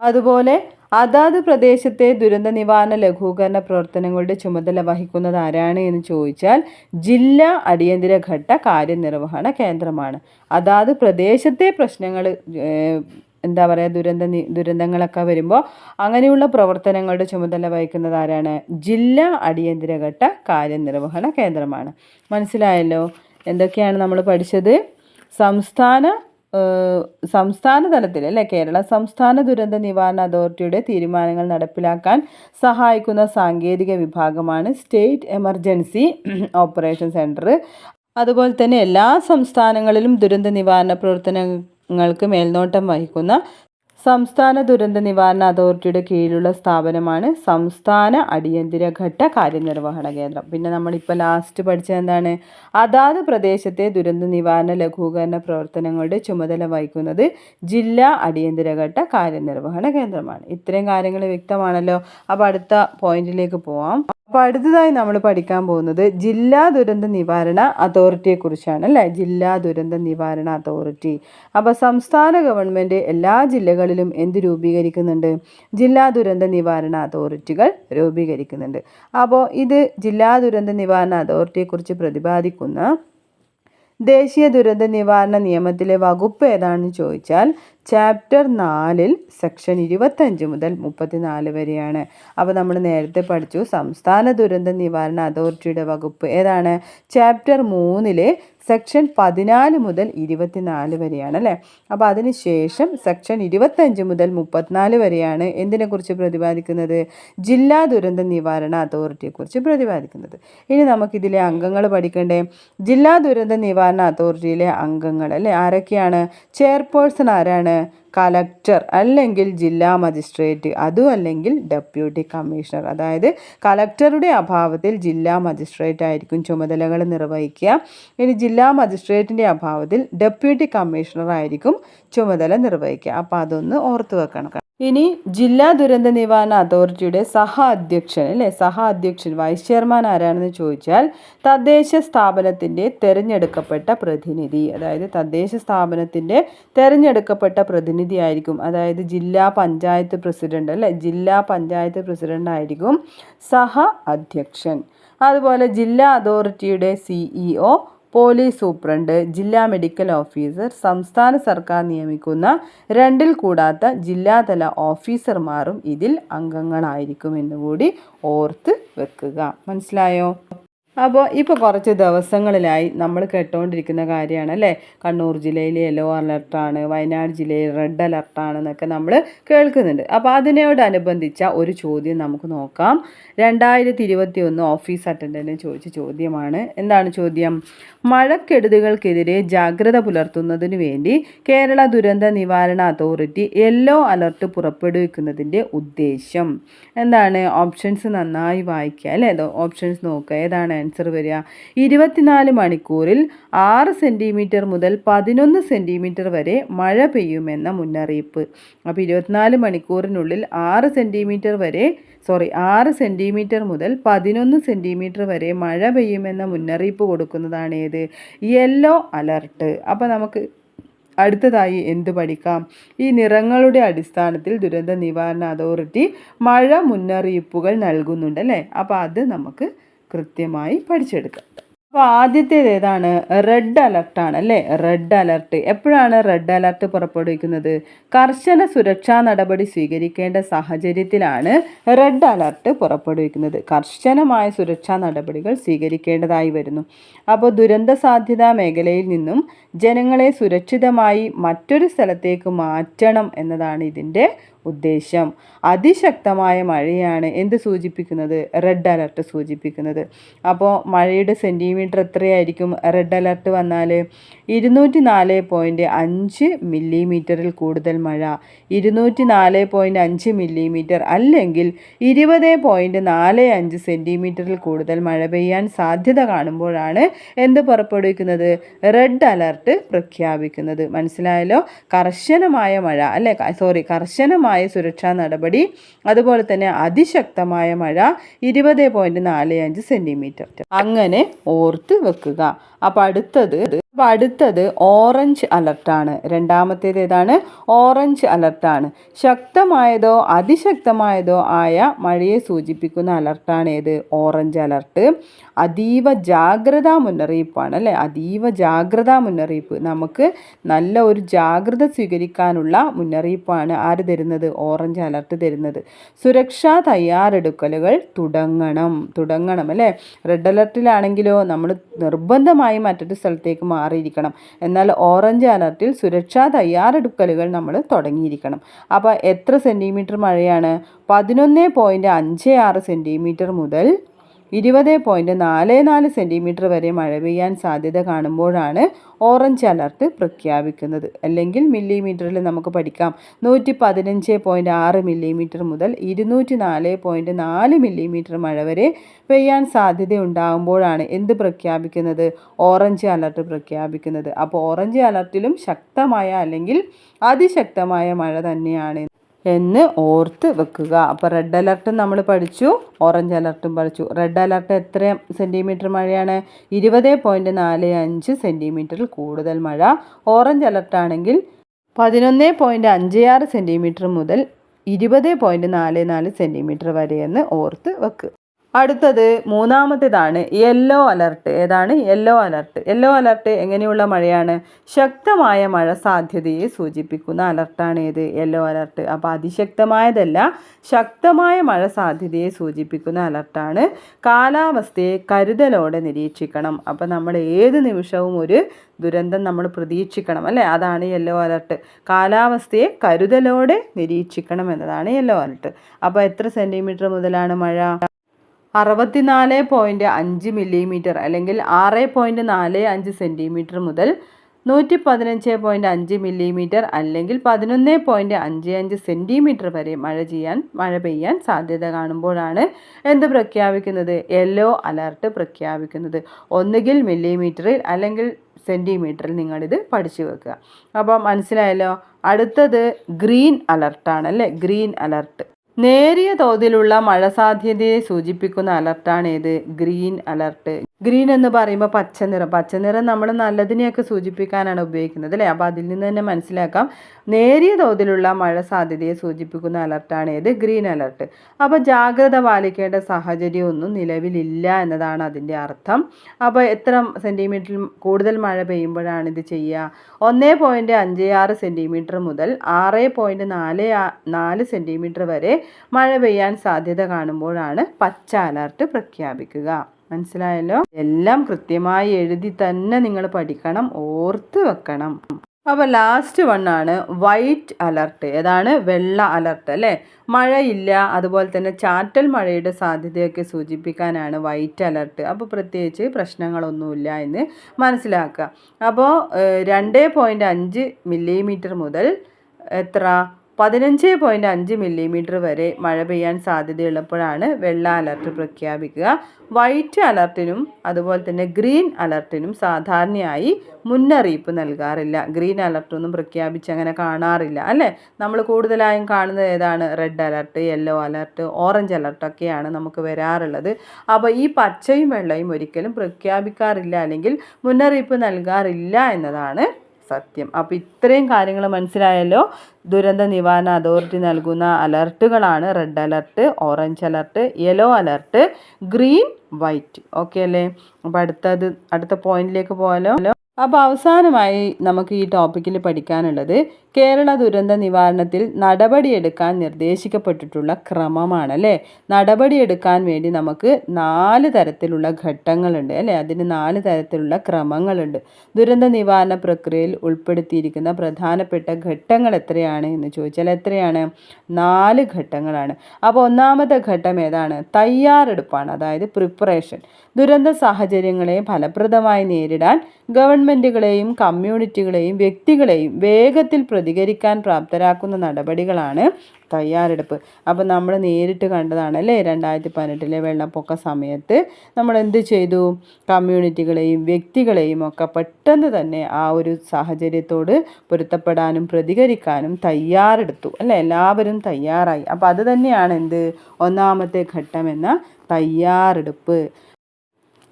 അതുപോലെ അതാത് പ്രദേശത്തെ ദുരന്ത നിവാരണ ലഘൂകരണ പ്രവർത്തനങ്ങളുടെ ചുമതല വഹിക്കുന്നത് ആരാണ് എന്ന് ചോദിച്ചാൽ ജില്ലാ അടിയന്തര ഘട്ട കാര്യനിർവഹണ കേന്ദ്രമാണ്. അതാത് പ്രദേശത്തെ പ്രശ്നങ്ങൾ എന്താ പറയുക ദുരന്ത ദുരന്തങ്ങളൊക്കെ വരുമ്പോൾ അങ്ങനെയുള്ള പ്രവർത്തനങ്ങളുടെ ചുമതല വഹിക്കുന്നത് ആരാണ്? ജില്ലാ അടിയന്തര ഘട്ട കാര്യനിർവഹണ കേന്ദ്രമാണ്. മനസ്സിലായല്ലോ? എന്തൊക്കെയാണ് നമ്മൾ പഠിച്ചത്? സംസ്ഥാന സംസ്ഥാന തലത്തിൽ അല്ലെ കേരള സംസ്ഥാന ദുരന്ത നിവാരണ അതോറിറ്റിയുടെ തീരുമാനങ്ങൾ നടപ്പിലാക്കാൻ സഹായിക്കുന്ന സാങ്കേതിക വിഭാഗമാണ് സ്റ്റേറ്റ് എമർജൻസി ഓപ്പറേഷൻ സെന്റർ അതുപോലെ തന്നെ എല്ലാ സംസ്ഥാനങ്ങളിലും ദുരന്ത നിവാരണ പ്രവർത്തനങ്ങൾക്ക് മേൽനോട്ടം വഹിക്കുന്ന സംസ്ഥാന ദുരന്ത നിവാരണ അതോറിറ്റിയുടെ കീഴിലുള്ള സ്ഥാപനമാണ് സംസ്ഥാന അടിയന്തര ഘട്ട കാര്യനിർവഹണ കേന്ദ്രം. പിന്നെ നമ്മളിപ്പോൾ ലാസ്റ്റ് പഠിച്ചത് എന്താണ്? അതാത് പ്രദേശത്തെ ദുരന്ത നിവാരണ ലഘൂകരണ പ്രവർത്തനങ്ങളുടെ ചുമതല വഹിക്കുന്നത് ജില്ലാ അടിയന്തര ഘട്ട കാര്യനിർവഹണ കേന്ദ്രമാണ്. ഇത്രയും കാര്യങ്ങൾ വ്യക്തമാണല്ലോ. അപ്പോൾ അടുത്ത പോയിന്റിലേക്ക് പോവാം. അപ്പോൾ അടുത്തതായി നമ്മൾ പഠിക്കാൻ പോകുന്നത് ജില്ലാ ദുരന്ത നിവാരണ അതോറിറ്റിയെക്കുറിച്ചാണ് അല്ലേ? ജില്ലാ ദുരന്ത നിവാരണ അതോറിറ്റി. അപ്പോൾ സംസ്ഥാന ഗവൺമെന്റ് എല്ലാ ജില്ലകളിലും എന്ത് രൂപീകരിക്കുന്നുണ്ട്? ജില്ലാ ദുരന്ത നിവാരണ അതോറിറ്റികൾ രൂപീകരിക്കുന്നുണ്ട്. അപ്പോൾ ഇത് ജില്ലാ ദുരന്ത നിവാരണ അതോറിറ്റിയെക്കുറിച്ച് പ്രതിപാദിക്കുന്ന ദേശീയ ദുരന്ത നിവാരണ നിയമത്തിലെ വകുപ്പ് ഏതാണെന്ന് ചോദിച്ചാൽ ചാപ്റ്റർ നാലിൽ സെക്ഷൻ ഇരുപത്തഞ്ച് മുതൽ മുപ്പത്തിനാല് വരെയാണ്. അപ്പോൾ നമ്മൾ നേരത്തെ പഠിച്ചു സംസ്ഥാന ദുരന്ത നിവാരണ അതോറിറ്റിയുടെ വകുപ്പ് ഏതാണ്? ചാപ്റ്റർ മൂന്നിലെ സെക്ഷൻ പതിനാല് മുതൽ ഇരുപത്തിനാല് വരെയാണ് അല്ലേ? അപ്പോൾ അതിന് ശേഷം സെക്ഷൻ ഇരുപത്തഞ്ച് മുതൽ മുപ്പത്തിനാല് വരെയാണ് എന്തിനെക്കുറിച്ച് പ്രതിപാദിക്കുന്നത്? ജില്ലാ ദുരന്ത നിവാരണ അതോറിറ്റിയെക്കുറിച്ച് പ്രതിപാദിക്കുന്നത്. ഇനി നമുക്കിതിലെ അംഗങ്ങൾ പഠിക്കണ്ടേ? ജില്ലാ ദുരന്ത നിവാരണ അതോറിറ്റിയിലെ അംഗങ്ങൾ അല്ലേ? ആരൊക്കെയാണ്? ചെയർപേഴ്സൺ ആരാണ്? കലക്ടർ അല്ലെങ്കിൽ ജില്ലാ മജിസ്ട്രേറ്റ് അതും അല്ലെങ്കിൽ ഡെപ്യൂട്ടി കമ്മീഷണർ. അതായത് കലക്ടറുടെ അഭാവത്തിൽ ജില്ലാ മജിസ്ട്രേറ്റ് ആയിരിക്കും ചുമതലകൾ നിർവഹിക്കുക. ഇനി ജില്ലാ മജിസ്ട്രേറ്റിന്റെ അഭാവത്തിൽ ഡെപ്യൂട്ടി കമ്മീഷണർ ആയിരിക്കും ചുമതല നിർവഹിക്കുക. അപ്പോൾ അതൊന്ന് ഓർത്തു വെക്കണം. ഇനി ജില്ലാ ദുരന്ത നിവാരണ അതോറിറ്റിയുടെ സഹ അധ്യക്ഷൻ അല്ലേ? സഹ അധ്യക്ഷൻ വൈസ് ചെയർമാൻ ആരാണെന്ന് ചോദിച്ചാൽ തദ്ദേശ സ്ഥാപനത്തിന്റെ തിരഞ്ഞെടുക്കപ്പെട്ട പ്രതിനിധി. അതായത് തദ്ദേശ സ്ഥാപനത്തിന്റെ തിരഞ്ഞെടുക്കപ്പെട്ട പ്രതിനിധി ആയിരിക്കും. അതായത് ജില്ലാ പഞ്ചായത്ത് പ്രസിഡന്റ് അല്ലേ? ജില്ലാ പഞ്ചായത്ത് പ്രസിഡന്റ് ആയിരിക്കും സഹ അധ്യക്ഷൻ. അതുപോലെ ജില്ലാ അതോറിറ്റിയുടെ സിഇഒ പോലീസ് സൂപ്രണ്ട് ജില്ലാ മെഡിക്കൽ ഓഫീസർ സംസ്ഥാന സർക്കാർ നിയമിക്കുന്ന രണ്ടിൽ കൂടാത്ത ജില്ലാതല ഓഫീസർമാരും ഇതിൽ അംഗങ്ങളായിരിക്കുമെന്ന് കൂടി ഓർത്ത് വെക്കുക. മനസ്സിലായോ? അപ്പോൾ ഇപ്പോൾ കുറച്ച് ദിവസങ്ങളിലായി നമ്മൾ കേട്ടുകൊണ്ടിരിക്കുന്ന കാര്യമാണ് അല്ലേ കണ്ണൂർ ജില്ലയിൽ യെല്ലോ അലർട്ടാണ് വയനാട് ജില്ലയിൽ റെഡ് അലർട്ടാണ് എന്നൊക്കെ നമ്മൾ കേൾക്കുന്നുണ്ട്. അപ്പോൾ അതിനോടനുബന്ധിച്ച ഒരു ചോദ്യം നമുക്ക് നോക്കാം. രണ്ടായിരത്തി ഇരുപത്തി ഒന്ന് ഓഫീസ് അറ്റൻഡന്റ് ചോദിച്ച ചോദ്യമാണ്. എന്താണ് ചോദ്യം? മഴക്കെടുതികൾക്കെതിരെ ജാഗ്രത പുലർത്തുന്നതിന് വേണ്ടി കേരള ദുരന്ത നിവാരണ അതോറിറ്റി യെല്ലോ അലർട്ട് പുറപ്പെടുവിക്കുന്നതിന്റെ ഉദ്ദേശം. എന്താണ്? ഓപ്ഷൻസ് നന്നായി വായിക്കുക അല്ലേ? ഓപ്ഷൻസ് നോക്കുക. ഏതാണ് ആൻസർ വരിക. ഇരുപത്തിനാല് മണിക്കൂറിൽ ആറ് സെന്റിമീറ്റർ മുതൽ പതിനൊന്ന് സെന്റിമീറ്റർ വരെ മഴ പെയ്യുമെന്ന മുന്നറിയിപ്പ്. അപ്പോൾ ഇരുപത്തിനാല് മണിക്കൂറിനുള്ളിൽ ആറ് സെന്റിമീറ്റർ വരെ സോറി ആറ് സെന്റിമീറ്റർ മുതൽ പതിനൊന്ന് സെന്റിമീറ്റർ വരെ മഴ പെയ്യുമെന്ന മുന്നറിയിപ്പ് കൊടുക്കുന്നതാണ് ഏത്? Yellow alert. അപ്പോൾ നമുക്ക് അടുത്തതായി എന്ത് പഠിക്കാം? ഈ നിറങ്ങളുടെ അടിസ്ഥാനത്തിൽ ദുരന്ത നിവാരണ അതോറിറ്റി മഴ മുന്നറിയിപ്പുകൾ നൽകുന്നുണ്ട് അല്ലേ? അപ്പോൾ അത് നമുക്ക് കൃത്യമായി പഠിച്ചെടുക്കുക. അപ്പോൾ ആദ്യത്തേത് ഏതാണ്? റെഡ് അലർട്ടാണ് അല്ലേ? റെഡ് അലർട്ട് എപ്പോഴാണ് റെഡ് അലർട്ട് പുറപ്പെടുവിക്കുന്നത്? കർശന സുരക്ഷാ നടപടി സ്വീകരിക്കേണ്ട സാഹചര്യത്തിലാണ് റെഡ് അലർട്ട് പുറപ്പെടുവിക്കുന്നത്. കർശനമായ സുരക്ഷാ നടപടികൾ സ്വീകരിക്കേണ്ടതായി വരുന്നു. അപ്പോൾ ദുരന്ത സാധ്യതാ മേഖലയിൽ നിന്നും ജനങ്ങളെ സുരക്ഷിതമായി മറ്റൊരു സ്ഥലത്തേക്ക് മാറ്റണം എന്നതാണ് ഇതിന്റെ ഉദ്ദേശം. അതിശക്തമായ മഴയാണ് എന്ത് സൂചിപ്പിക്കുന്നത്? റെഡ് അലർട്ട് സൂചിപ്പിക്കുന്നത്. അപ്പോൾ മഴയുടെ സെന്റിമീറ്റർ എത്രയായിരിക്കും? റെഡ് അലർട്ട് വന്നാൽ ഇരുന്നൂറ്റി നാല് പോയിന്റ് അഞ്ച് മില്ലിമീറ്ററിൽ കൂടുതൽ മഴ. ഇരുന്നൂറ്റി നാല് പോയിന്റ് അഞ്ച് മില്ലിമീറ്റർ അല്ലെങ്കിൽ ഇരുപത് പോയിന്റ് നാല് അഞ്ച് സെന്റിമീറ്ററിൽ കൂടുതൽ മഴ പെയ്യാൻ സാധ്യത കാണുമ്പോഴാണ് എന്ത് പുറപ്പെടുവിക്കുന്നത്? റെഡ് അലർട്ട് പ്രഖ്യാപിക്കുന്നത്. മനസ്സിലായല്ലോ? കർശനമായ മഴ അല്ലെ? സോറി കർശനമായ സുരക്ഷാ നടപടി അതുപോലെ തന്നെ അതിശക്തമായ മഴ ഇരുപത് പോയിന്റ് നാല് അഞ്ച് സെന്റിമീറ്റർ അങ്ങനെ ഓർത്ത് വെക്കുക. അപ്പോൾ അടുത്തത് അപ്പോൾ അടുത്തത് ഓറഞ്ച് അലർട്ടാണ് രണ്ടാമത്തേത് ഏതാണ്? ഓറഞ്ച് അലർട്ടാണ് ശക്തമായതോ അതിശക്തമായതോ ആയ മഴയെ സൂചിപ്പിക്കുന്ന അലർട്ടാണ് ഏത്? ഓറഞ്ച് അലർട്ട് അതീവ ജാഗ്രതാ മുന്നറിയിപ്പാണ് അല്ലേ? അതീവ ജാഗ്രതാ മുന്നറിയിപ്പ്. നമുക്ക് നല്ല ഒരു ജാഗ്രത സ്വീകരിക്കാനുള്ള മുന്നറിയിപ്പാണ് ആര് തരുന്നത്? ഓറഞ്ച് അലർട്ട് തരുന്നത്. സുരക്ഷാ തയ്യാറെടുക്കലുകൾ തുടങ്ങണം. തുടങ്ങണം അല്ലേ? റെഡ് അലർട്ടിലാണെങ്കിലോ നമ്മൾ നിർബന്ധമായും മറ്റൊരു സ്ഥലത്തേക്ക് മാറിയിരിക്കണം. എന്നാൽ ഓറഞ്ച് അലർട്ടിൽ സുരക്ഷാ തയ്യാറെടുക്കലുകൾ നമ്മൾ തുടങ്ങിയിരിക്കണം. അപ്പോൾ എത്ര സെന്റിമീറ്റർ മഴയാണ്? പതിനൊന്ന് പോയിന്റ് അഞ്ച് ആറ് സെന്റിമീറ്റർ മുതൽ ഇരുപത് പോയിന്റ് നാല് നാല് സെന്റിമീറ്റർ വരെ മഴ പെയ്യാൻ സാധ്യത കാണുമ്പോഴാണ് ഓറഞ്ച് അലർട്ട് പ്രഖ്യാപിക്കുന്നത്. അല്ലെങ്കിൽ മില്ലിമീറ്ററിൽ നമുക്ക് പഠിക്കാം. നൂറ്റി പതിനഞ്ച് പോയിന്റ് ആറ് മില്ലിമീറ്റർ മുതൽ ഇരുന്നൂറ്റി നാല് പോയിന്റ് നാല് മില്ലിമീറ്റർ മഴ വരെ പെയ്യാൻ സാധ്യത ഉണ്ടാകുമ്പോഴാണ് എന്ത് പ്രഖ്യാപിക്കുന്നത്? ഓറഞ്ച് അലർട്ട് പ്രഖ്യാപിക്കുന്നത്. അപ്പോൾ ഓറഞ്ച് അലർട്ടിലും ശക്തമായ അല്ലെങ്കിൽ അതിശക്തമായ മഴ തന്നെയാണ് എന്ന് ഓർത്ത് വെക്കുക. അപ്പോൾ റെഡ് അലർട്ടും നമ്മൾ പഠിച്ചു. ഓറഞ്ച് അലർട്ടും പഠിച്ചു. റെഡ് അലർട്ട് എത്ര സെന്റിമീറ്റർ മഴയാണ്? ഇരുപത് പോയിന്റ് നാല് അഞ്ച് സെന്റിമീറ്ററിൽ കൂടുതൽ മഴ. ഓറഞ്ച് അലർട്ടാണെങ്കിൽ പതിനൊന്ന് പോയിന്റ് അഞ്ച് ആറ് സെന്റിമീറ്റർ മുതൽ ഇരുപത് പോയിന്റ് നാല് നാല് സെന്റിമീറ്റർ വരെയെന്ന് ഓർത്ത് വെക്കുക അടുത്തത് മൂന്നാമത്തേതാണ് യെല്ലോ അലർട്ട് ഏതാണ്? യെല്ലോ അലർട്ട് യെല്ലോ അലർട്ട് എങ്ങനെയുള്ള മഴയാണ്? ശക്തമായ മഴ സാധ്യതയെ സൂചിപ്പിക്കുന്ന അലർട്ടാണ് ഏത്? യെല്ലോ അലർട്ട് അപ്പോൾ അതിശക്തമായതല്ല ശക്തമായ മഴ സാധ്യതയെ സൂചിപ്പിക്കുന്ന അലർട്ടാണ് കാലാവസ്ഥയെ കരുതലോടെ നിരീക്ഷിക്കണം. അപ്പോൾ നമ്മൾ ഏത് നിമിഷവും ഒരു ദുരന്തം നമ്മൾ പ്രതീക്ഷിക്കണം അല്ലേ? അതാണ് യെല്ലോ അലർട്ട് കാലാവസ്ഥയെ കരുതലോടെ നിരീക്ഷിക്കണം എന്നതാണ് യെല്ലോ അലർട്ട് അപ്പോൾ എത്ര സെന്റിമീറ്റർ മുതലാണ് മഴ? അറുപത്തിനാല് പോയിന്റ് അഞ്ച് മില്ലിമീറ്റർ അല്ലെങ്കിൽ ആറ് പോയിന്റ് നാല് അഞ്ച് സെന്റിമീറ്റർ മുതൽ നൂറ്റി പതിനഞ്ച് പോയിന്റ് അഞ്ച് മില്ലിമീറ്റർ അല്ലെങ്കിൽ പതിനൊന്ന് പോയിന്റ് അഞ്ച് അഞ്ച് സെന്റിമീറ്റർ വരെ മഴ ചെയ്യാൻ മഴ പെയ്യാൻ സാധ്യത കാണുമ്പോഴാണ് എന്ത് പ്രഖ്യാപിക്കുന്നത്? യെല്ലോ അലർട്ട് പ്രഖ്യാപിക്കുന്നത്. ഒന്നുകിൽ മില്ലിമീറ്ററിൽ അല്ലെങ്കിൽ സെന്റിമീറ്ററിൽ നിങ്ങളിത് പഠിച്ചു വെക്കുക. അപ്പോൾ മനസ്സിലായല്ലോ? അടുത്തത് ഗ്രീൻ അലർട്ടാണ് അല്ലേ? Green alert. നേരിയ തോതിലുള്ള മഴ സാധ്യതയെ സൂചിപ്പിക്കുന്ന അലർട്ടാണ് ഏത് ഗ്രീൻ അലർട്ട്. ഗ്രീൻ എന്ന് പറയുമ്പോൾ പച്ച നിറം. പച്ച നിറം നമ്മൾ നല്ലതിനെയൊക്കെ സൂചിപ്പിക്കാനാണ് ഉപയോഗിക്കുന്നത് അല്ലേ? അപ്പോൾ അതിൽ നിന്ന് തന്നെ മനസ്സിലാക്കാം. നേരിയ തോതിലുള്ള മഴ സാധ്യതയെ സൂചിപ്പിക്കുന്ന അലർട്ടാണ് ഏത്? ഗ്രീൻ അലർട്ട് അപ്പോൾ ജാഗ്രത പാലിക്കേണ്ട സാഹചര്യമൊന്നും നിലവിലില്ല എന്നതാണ് അതിന്റെ അർത്ഥം. അപ്പോൾ എത്ര സെന്റിമീറ്ററിൽ കൂടുതൽ മഴ പെയ്യുമ്പോഴാണ് ഇത് ചെയ്യുക? ഒന്നേ പോയിന്റ് അഞ്ച് ആറ് സെന്റിമീറ്റർ മുതൽ ആറ് പോയിന്റ് നാല് നാല് സെന്റിമീറ്റർ വരെ മഴ പെയ്യാൻ സാധ്യത കാണുമ്പോഴാണ് പച്ച അലർട്ട് പ്രഖ്യാപിക്കുക. മനസ്സിലായല്ലോ? എല്ലാം കൃത്യമായി എഴുതി തന്നെ നിങ്ങൾ പഠിക്കണം ഓർത്ത് വെക്കണം. അപ്പോൾ ലാസ്റ്റ് വൺ ആണ് വൈറ്റ് അലർട്ട് ഏതാണ്? വെള്ള അലർട്ട് അല്ലേ? മഴയില്ല അതുപോലെ തന്നെ ചാറ്റൽ മഴയുടെ സാധ്യതയൊക്കെ സൂചിപ്പിക്കാനാണ് വൈറ്റ് അലർട്ട് അപ്പോൾ പ്രത്യേകിച്ച് പ്രശ്നങ്ങളൊന്നുമില്ല എന്ന് മനസ്സിലാക്കുക. അപ്പോൾ രണ്ട് പോയിന്റ് അഞ്ച് മില്ലിമീറ്റർ മുതൽ എത്ര? പതിനഞ്ച് പോയിന്റ് അഞ്ച് മില്ലിമീറ്റർ വരെ മഴ പെയ്യാൻ സാധ്യതയുള്ളപ്പോഴാണ് വെള്ള അലർട്ട് പ്രഖ്യാപിക്കുക. വൈറ്റ് അലർട്ടിനും അതുപോലെ തന്നെ ഗ്രീൻ അലർട്ടിനും സാധാരണയായി മുന്നറിയിപ്പ് നൽകാറില്ല. ഗ്രീൻ അലർട്ടൊന്നും പ്രഖ്യാപിച്ച് അങ്ങനെ കാണാറില്ല അല്ലേ? നമ്മൾ കൂടുതലായും കാണുന്നത് ഏതാണ്? Red alert yellow alert orange അലർട്ടൊക്കെയാണ് നമുക്ക് വരാറുള്ളത്. അപ്പോൾ ഈ പച്ചയും വെള്ളയും ഒരിക്കലും പ്രഖ്യാപിക്കാറില്ല അല്ലെങ്കിൽ മുന്നറിയിപ്പ് നൽകാറില്ല എന്നതാണ് സത്യം. അപ്പോൾ ഇത്രയും കാര്യങ്ങൾ മനസ്സിലായല്ലോ. ദുരന്ത നിവാരണ അതോറിറ്റി നൽകുന്ന അലർട്ടുകളാണ്. Red alert orange alert yellow alert green white. Okay അല്ലേ? അപ്പോൾ അടുത്തത് അടുത്ത പോയിന്റിലേക്ക് പോയാലോ? അപ്പോൾ അവസാനമായി നമുക്ക് ഈ ടോപ്പിക്കിൽ പഠിക്കാനുള്ളത് കേരള ദുരന്ത നിവാരണത്തിൽ നടപടിയെടുക്കാൻ നിർദ്ദേശിക്കപ്പെട്ടിട്ടുള്ള ക്രമമാണ് അല്ലേ നടപടിയെടുക്കാൻ വേണ്ടി നമുക്ക് നാല് തരത്തിലുള്ള ഘട്ടങ്ങളുണ്ട് അല്ലേ? അതിന് നാല് തരത്തിലുള്ള ക്രമങ്ങളുണ്ട്. ദുരന്ത നിവാരണ പ്രക്രിയയിൽ ഉൾപ്പെടുത്തിയിരിക്കുന്ന പ്രധാനപ്പെട്ട ഘട്ടങ്ങൾ എത്രയാണ് എന്ന് ചോദിച്ചാൽ എത്രയാണ്? നാല് ഘട്ടങ്ങളാണ്. അപ്പോൾ ഒന്നാമത്തെ ഘട്ടം ഏതാണ്? തയ്യാറെടുപ്പാണ് അതായത് പ്രിപ്പറേഷൻ. ദുരന്ത സാഹചര്യങ്ങളെ ഫലപ്രദമായി നേരിടാൻ ഗവൺമെന്റുകളെയും കമ്മ്യൂണിറ്റികളെയും വ്യക്തികളെയും വേഗത്തിൽ പ്രതികരിക്കാൻ പ്രാപ്തരാക്കുന്ന നടപടികളാണ് തയ്യാറെടുപ്പ്. അപ്പോൾ നമ്മൾ നേരിട്ട് കണ്ടതാണ് അല്ലേ രണ്ടായിരത്തി പതിനെട്ടിലെ വെള്ളപ്പൊക്ക സമയത്ത് നമ്മൾ എന്ത് ചെയ്തു? കമ്മ്യൂണിറ്റികളെയും വ്യക്തികളെയും ഒക്കെ പെട്ടെന്ന് തന്നെ ആ ഒരു സാഹചര്യത്തോട് പൊരുത്തപ്പെടാനും പ്രതികരിക്കാനും തയ്യാറെടുത്തു അല്ലേ? എല്ലാവരും തയ്യാറായി. അപ്പോൾ അത് തന്നെയാണ് എന്ത്? ഒന്നാമത്തെ ഘട്ടം എന്ന തയ്യാറെടുപ്പ്.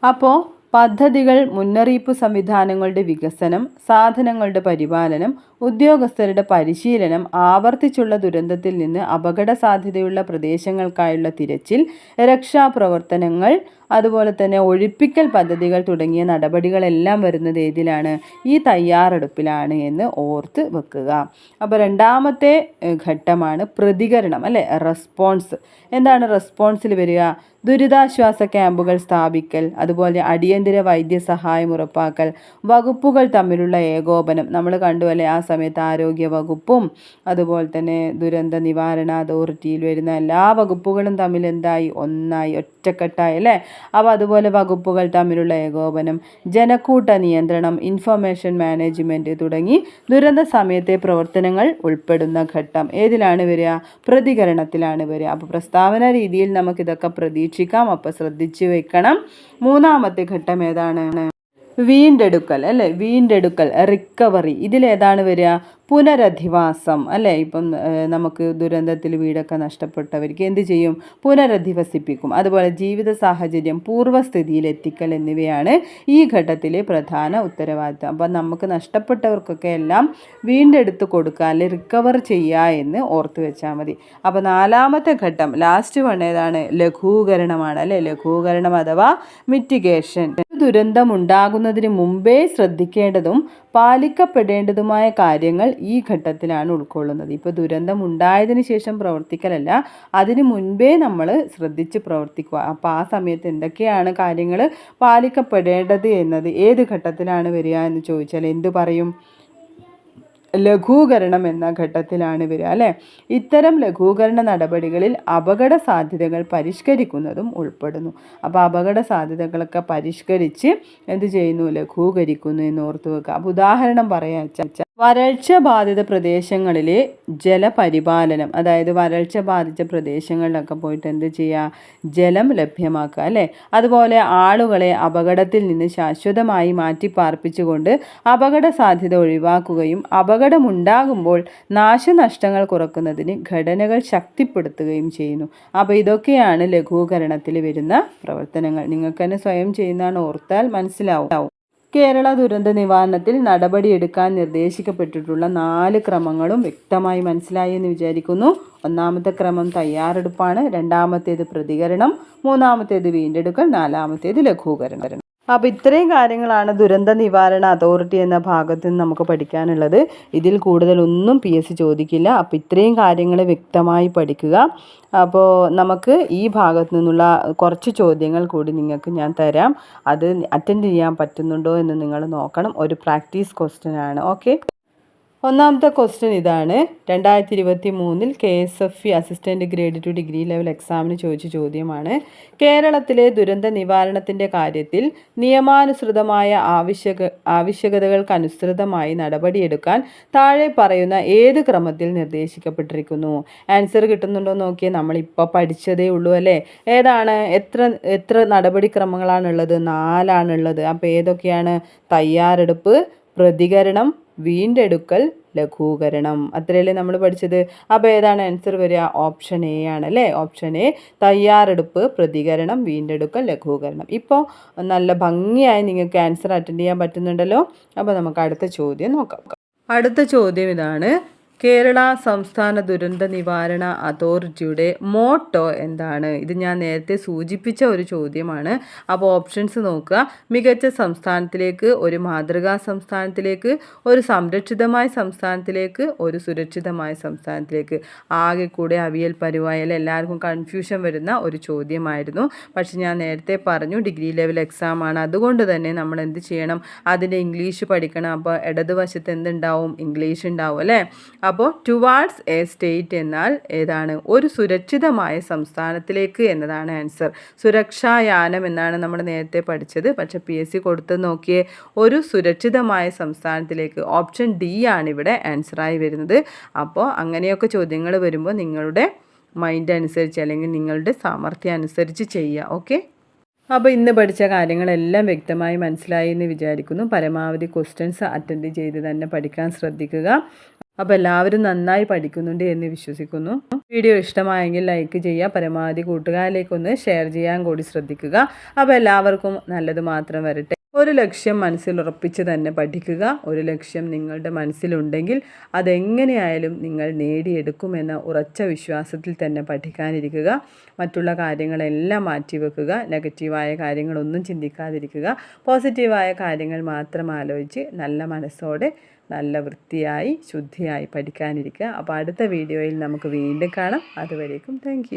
അപ്പോൾ പദ്ധതികൾ മുന്നറിയിപ്പ് സംവിധാനങ്ങളുടെ വികസനം സാധനങ്ങളുടെ പരിപാലനം ഉദ്യോഗസ്ഥരുടെ പരിശീലനം ആവർത്തിച്ചുള്ള ദുരന്തത്തിൽ നിന്ന് അപകട സാധ്യതയുള്ള പ്രദേശങ്ങൾക്കായുള്ള തിരച്ചിൽ രക്ഷാപ്രവർത്തനങ്ങൾ അതുപോലെ തന്നെ ഒഴിപ്പിക്കൽ പദ്ധതികൾ തുടങ്ങിയ നടപടികളെല്ലാം വരുന്നത് ഏതിലാണ് ഈ തയ്യാറെടുപ്പിലാണ് എന്ന് ഓർത്ത് വെക്കുക. അപ്പോൾ രണ്ടാമത്തെ ഘട്ടമാണ് പ്രതികരണം അല്ലേ? റെസ്പോൺസ്. എന്താണ് റെസ്പോൺസിൽ വരിക? ദുരിതാശ്വാസ ക്യാമ്പുകൾ സ്ഥാപിക്കൽ അതുപോലെ അടിയന്തര വൈദ്യസഹായം ഉറപ്പാക്കൽ വകുപ്പുകൾ തമ്മിലുള്ള ഏകോപനം. നമ്മൾ കണ്ടു അല്ലേ? ആ സമയത്ത് ആരോഗ്യ വകുപ്പും അതുപോലെ തന്നെ ദുരന്ത നിവാരണ അതോറിറ്റിയിൽ വരുന്ന എല്ലാ വകുപ്പുകളും തമ്മിൽ എന്തായി? ഒന്നായി ഒറ്റക്കെട്ടായി അല്ലേ? അപ്പോൾ അതുപോലെ വകുപ്പുകൾ തമ്മിലുള്ള ഏകോപനം ജനക്കൂട്ട നിയന്ത്രണം ഇൻഫർമേഷൻ മാനേജ്മെന്റ് തുടങ്ങി ദുരന്ത സമയത്തെ പ്രവർത്തനങ്ങൾ ഉൾപ്പെടുന്ന ഘട്ടം. ഏതിലാണ് വരിക? പ്രതികരണത്തിലാണ് വരിക. അപ്പോൾ പ്രസ്താവന രീതിയിൽ നമുക്കിതൊക്കെ പ്രതീക്ഷിക്കാം. അപ്പോൾ ശ്രദ്ധിച്ചു വെക്കണം. മൂന്നാമത്തെ ഘട്ടം ഏതാണ്? വീണ്ടെടുക്കൽ അല്ലേ? വീണ്ടെടുക്കൽ റിക്കവറി ഇതിലേതാണ് വരിക? പുനരധിവാസം അല്ലേ? ഇപ്പം നമുക്ക് ദുരന്തത്തിൽ വീടൊക്കെ നഷ്ടപ്പെട്ടവർക്ക് എന്ത് ചെയ്യും? പുനരധിവസിപ്പിക്കും. അതുപോലെ ജീവിത സാഹചര്യം പൂർവസ്ഥിതിയിൽ എത്തിക്കൽ എന്നിവയാണ് ഈ ഘട്ടത്തിലെ പ്രധാന ഉത്തരവാദിത്തം. അപ്പം നമുക്ക് നഷ്ടപ്പെട്ടവർക്കൊക്കെ എല്ലാം വീണ്ടെടുത്ത് കൊടുക്കുക അല്ലെ റിക്കവർ ചെയ്യുക എന്ന് ഓർത്തു വെച്ചാൽ മതി. അപ്പോൾ നാലാമത്തെ ഘട്ടം ലാസ്റ്റ് വൺ ഏതാണ്? ലഘൂകരണമാണ് അല്ലേ? ലഘൂകരണം അഥവാ മിറ്റിഗേഷൻ ദുരന്തം ഉണ്ടാകുന്നതിന് മുമ്പേ ശ്രദ്ധിക്കേണ്ടതും പാലിക്കപ്പെടേണ്ടതുമായ കാര്യങ്ങൾ ഈ ഘട്ടത്തിലാണ് ഉൾക്കൊള്ളുന്നത്. ഇപ്പോൾ ദുരന്തം ഉണ്ടായതിനു ശേഷം പ്രവർത്തിക്കലല്ല അതിന് മുൻപേ നമ്മൾ ശ്രദ്ധിച്ച് പ്രവർത്തിക്കുക. അപ്പോൾ ആ സമയത്ത് എന്തൊക്കെയാണ് കാര്യങ്ങൾ പാലിക്കപ്പെടേണ്ടത് എന്നത് ഏത് ഘട്ടത്തിലാണ് വരിക എന്ന് ചോദിച്ചാൽ എന്തു പറയും? ലഘൂകരണം എന്ന ഘട്ടത്തിലാണ് വരിക അല്ലേ? ഇത്തരം ലഘൂകരണ നടപടികളിൽ അപകട സാധ്യതകൾ പരിഷ്കരിക്കുന്നതും ഉൾപ്പെടുന്നു. അപ്പോൾ അപകട സാധ്യതകളൊക്കെ പരിഷ്കരിച്ച് എന്ത് ചെയ്യുന്നു? ലഘൂകരിക്കുന്നു എന്ന് ഓർത്ത് വെക്കുക. അപ്പോൾ ഉദാഹരണം പറയാ വരൾച്ച ബാധിത പ്രദേശങ്ങളിലെ ജലപരിപാലനം അതായത് വരൾച്ച ബാധിച്ച പ്രദേശങ്ങളിലൊക്കെ പോയിട്ട് എന്ത് ചെയ്യുക ജലം ലഭ്യമാക്കുക അല്ലേ? അതുപോലെ ആളുകളെ അപകടത്തിൽ നിന്ന് ശാശ്വതമായി മാറ്റി പാർപ്പിച്ചുകൊണ്ട് അപകട സാധ്യത ഒഴിവാക്കുകയും അപകടമുണ്ടാകുമ്പോൾ നാശനഷ്ടങ്ങൾ കുറക്കുന്നതിന് ഘടനകൾ ശക്തിപ്പെടുത്തുകയും ചെയ്യുന്നു. അപ്പോൾ ഇതൊക്കെയാണ് ലഘൂകരണത്തിൽ വരുന്ന പ്രവർത്തനങ്ങൾ. നിങ്ങൾക്ക് തന്നെ സ്വയം ചെയ്യുന്നതാണ് ഓർത്താൽ മനസ്സിലാവും. കേരള ദുരന്ത നിവാരണത്തിൽ നടപടിയെടുക്കാൻ നിർദ്ദേശിക്കപ്പെട്ടിട്ടുള്ള നാല് ക്രമങ്ങളും വ്യക്തമായി മനസ്സിലായി എന്ന് വിചാരിക്കുന്നു. ഒന്നാമത്തെ ക്രമം തയ്യാറെടുപ്പാണ്. രണ്ടാമത്തേത് പ്രതികരണം. മൂന്നാമത്തേത് വീണ്ടെടുക്കൽ. നാലാമത്തേത് ലഘൂകരണം. അപ്പോൾ ഇത്രയും കാര്യങ്ങളാണ് ദുരന്ത നിവാരണ അതോറിറ്റി എന്ന ഭാഗത്ത് നിന്ന് നമുക്ക് പഠിക്കാനുള്ളത്. ഇതിൽ കൂടുതലൊന്നും പി എസ് സി ചോദിക്കില്ല. അപ്പോൾ ഇത്രയും കാര്യങ്ങൾ വ്യക്തമായി പഠിക്കുക. അപ്പോൾ നമുക്ക് ഈ ഭാഗത്തു നിന്നുള്ള കുറച്ച് ചോദ്യങ്ങൾ കൂടി നിങ്ങൾക്ക് ഞാൻ തരാം. അത് അറ്റൻഡ് ചെയ്യാൻ പറ്റുന്നുണ്ടോ എന്ന് നിങ്ങൾ നോക്കണം. ഒരു പ്രാക്ടീസ് ക്വസ്റ്റ്യൻ ആണ്. ഓക്കെ? ഒന്നാമത്തെ ക്വസ്റ്റ്യൻ ഇതാണ്. രണ്ടായിരത്തി ഇരുപത്തി മൂന്നിൽ K S F E assistant grade two degree level എക്സാമിന് ചോദിച്ച ചോദ്യമാണ്. കേരളത്തിലെ ദുരന്ത നിവാരണത്തിന്റെ കാര്യത്തിൽ നിയമാനുസൃതമായ ആവശ്യക ആവശ്യകതകൾക്കനുസൃതമായി നടപടിയെടുക്കാൻ താഴെ പറയുന്ന ഏത് ക്രമത്തിൽ നിർദ്ദേശിക്കപ്പെട്ടിരിക്കുന്നു? ആൻസർ കിട്ടുന്നുണ്ടോ നോക്കിയാൽ നമ്മളിപ്പോൾ പഠിച്ചതേ ഉള്ളൂ അല്ലേ? ഏതാണ്? എത്ര എത്ര നടപടിക്രമങ്ങളാണുള്ളത്? നാലാണുള്ളത്. അപ്പോൾ ഏതൊക്കെയാണ്? തയ്യാറെടുപ്പ് പ്രതികരണം വീണ്ടെടുക്കൽ ലഘൂകരണം. അത്രയല്ലേ നമ്മൾ പഠിച്ചത്? അപ്പോൾ ഏതാണ് ആൻസർ വരിക? ഓപ്ഷൻ എ ആണ് അല്ലേ? ഓപ്ഷൻ എ തയ്യാറെടുപ്പ് പ്രതികരണം വീണ്ടെടുക്കൽ ലഘൂകരണം. ഇപ്പോൾ നല്ല ഭംഗിയായി നിങ്ങൾക്ക് ആൻസർ അറ്റൻഡ് ചെയ്യാൻ പറ്റുന്നുണ്ടല്ലോ. അപ്പോൾ നമുക്ക് അടുത്ത ചോദ്യം നോക്കാം. അടുത്ത ചോദ്യം ഇതാണ്. കേരള സംസ്ഥാന ദുരന്ത നിവാരണ അതോറിറ്റിയുടെ മോട്ടോ എന്താണ്? ഇത് ഞാൻ നേരത്തെ സൂചിപ്പിച്ച ഒരു ചോദ്യമാണ്. അപ്പോൾ ഓപ്ഷൻസ് നോക്കുക. മികച്ച സംസ്ഥാനത്തിലേക്ക് ഒരു മാതൃകാ സംസ്ഥാനത്തിലേക്ക് ഒരു സംരക്ഷിതമായ സംസ്ഥാനത്തിലേക്ക് ഒരു സുരക്ഷിതമായ സംസ്ഥാനത്തിലേക്ക്. ആകെ കൂടെ അവിയൽ പരുവായൽ എല്ലാവർക്കും കൺഫ്യൂഷൻ വരുന്ന ഒരു ചോദ്യമായിരുന്നു. പക്ഷെ ഞാൻ നേരത്തെ പറഞ്ഞു ഡിഗ്രി ലെവൽ എക്സാം ആണ്. അതുകൊണ്ട് തന്നെ നമ്മൾ എന്ത് ചെയ്യണം? അതിന്റെ ഇംഗ്ലീഷ് പഠിക്കണം. അപ്പോൾ ഇടതുവശത്ത് എന്തുണ്ടാവും? ഇംഗ്ലീഷ് ഉണ്ടാവും അല്ലേ? അപ്പോൾ ടുവാർഡ്സ് എ സ്റ്റേറ്റ് എന്നാൽ ഏതാണ്? ഒരു സുരക്ഷിതമായ സംസ്ഥാനത്തിലേക്ക് എന്നതാണ് ആൻസർ സുരക്ഷായാനം എന്നാണ് നമ്മൾ നേരത്തെ പഠിച്ചത്. പക്ഷേ പി എസ് സി കൊടുത്ത് നോക്കിയേ ഒരു സുരക്ഷിതമായ സംസ്ഥാനത്തിലേക്ക് ഓപ്ഷൻ ഡി ആണ് ഇവിടെ ആൻസറായി വരുന്നത്. അപ്പോൾ അങ്ങനെയൊക്കെ ചോദ്യങ്ങൾ വരുമ്പോൾ നിങ്ങളുടെ മൈൻഡ് അനുസരിച്ച് അല്ലെങ്കിൽ നിങ്ങളുടെ സാമർഥ്യം അനുസരിച്ച് ചെയ്യുക ഓക്കെ അപ്പോൾ ഇന്ന് പഠിച്ച കാര്യങ്ങളെല്ലാം വ്യക്തമായി മനസ്സിലായി എന്ന് വിചാരിക്കുന്നു. പരമാവധി ക്വസ്റ്റ്യൻസ് അറ്റൻഡ് ചെയ്ത് തന്നെ പഠിക്കാൻ ശ്രദ്ധിക്കുക. അപ്പോൾ എല്ലാവരും നന്നായി പഠിക്കുന്നുണ്ട് എന്ന് വിശ്വസിക്കുന്നു. വീഡിയോ ഇഷ്ടമായെങ്കിൽ ലൈക്ക് ചെയ്യുക പരമാവധി കൂട്ടുകാരിലേക്കൊന്ന് ഷെയർ ചെയ്യാൻ കൂടി ശ്രദ്ധിക്കുക. അപ്പോൾ എല്ലാവർക്കും നല്ലത് മാത്രം വരട്ടെ. ഒരു ലക്ഷ്യം മനസ്സിൽ ഉറപ്പിച്ച് തന്നെ പഠിക്കുക. ഒരു ലക്ഷ്യം നിങ്ങളുടെ മനസ്സിലുണ്ടെങ്കിൽ അതെങ്ങനെയായാലും നിങ്ങൾ നേടിയെടുക്കുമെന്ന ഉറച്ച വിശ്വാസത്തിൽ തന്നെ പഠിക്കാനിരിക്കുക. മറ്റുള്ള കാര്യങ്ങളെല്ലാം മാറ്റിവെക്കുക. നെഗറ്റീവായ കാര്യങ്ങളൊന്നും ചിന്തിക്കാതിരിക്കുക. പോസിറ്റീവായ കാര്യങ്ങൾ മാത്രം ആലോചിച്ച് നല്ല മനസ്സോടെ നല്ല വൃത്തിയായി ശുദ്ധിയായി പഠിക്കാനിരിക്കുക. അപ്പോൾ അടുത്ത വീഡിയോയിൽ നമുക്ക് വീണ്ടും കാണാം. അതുവരേക്കും താങ്ക്